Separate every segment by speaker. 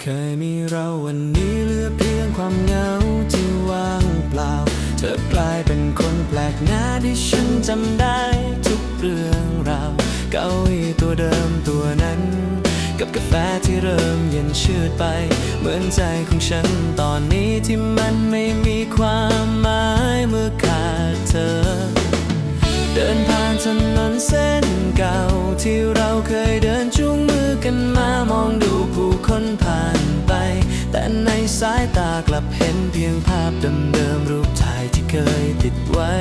Speaker 1: เคยมีเราวันนี้เหลือเพียงความเหงาที่ว่างเปล่า เธอกลายเป็นคนแปลกหน้าที่ฉันจำได้ทุกเรื่องราวเก้าอี้ตัวเดิมตัวนั้น กับกาแฟที่เริ่มเย็นชืดไป เหมือนใจของฉันตอนนี้ที่มันไม่มีความหมายเมื่อขาดเธอ เดินผ่านถนนเส้นเก่าที่เราเคยเดินจูงมือกันมามองดูผู้คนายตากลับเห็นเพียงภาพเดิมๆรูปถ่ายที่เคยติดไว้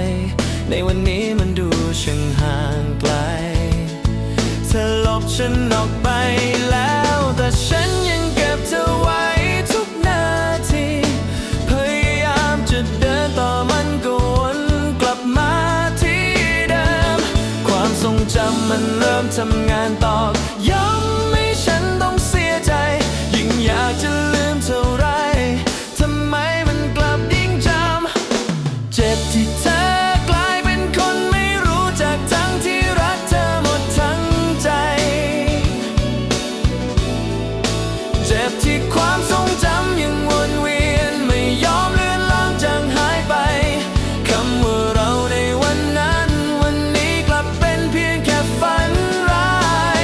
Speaker 1: ในวันนี้มันดูช่างห่างไกล เธอลบฉันออกไปแล้วแต่ฉันยังเก็บเธอไว้ทุกนาที พยายามจะเดินต่อมันก็วนกลับมาที่เดิม ความทรงจำมันเริ่มทำงานตอกย้ำใที่เธอกลายเป็นคนไม่รู้จักทั้งที่รักเธอหมดทั้งใจ เจ็บที่ความทรงจำยังวนเวียน ไม่ยอมเลือนลางจางหายไป คำว่าเราในวันนั้น วันนี้กลับเป็นเพียงแค่ฝันร้าย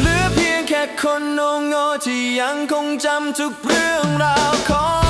Speaker 1: เหลือเพียงแค่คนโงโง่ที่ยังคงจำทุกเรื่องราวของ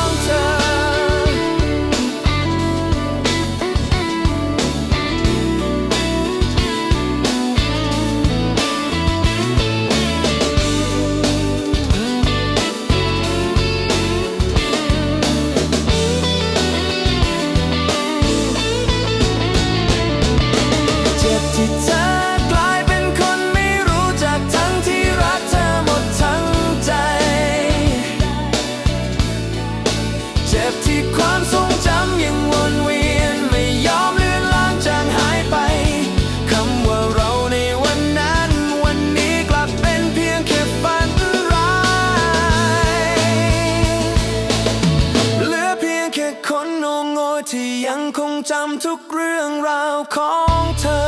Speaker 1: ที่ยังคงจำทุกเรื่องราวของเธอ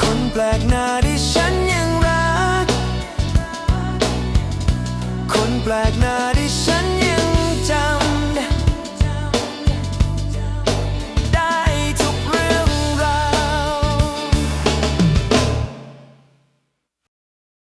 Speaker 1: คนแปลกหน้าที่ฉั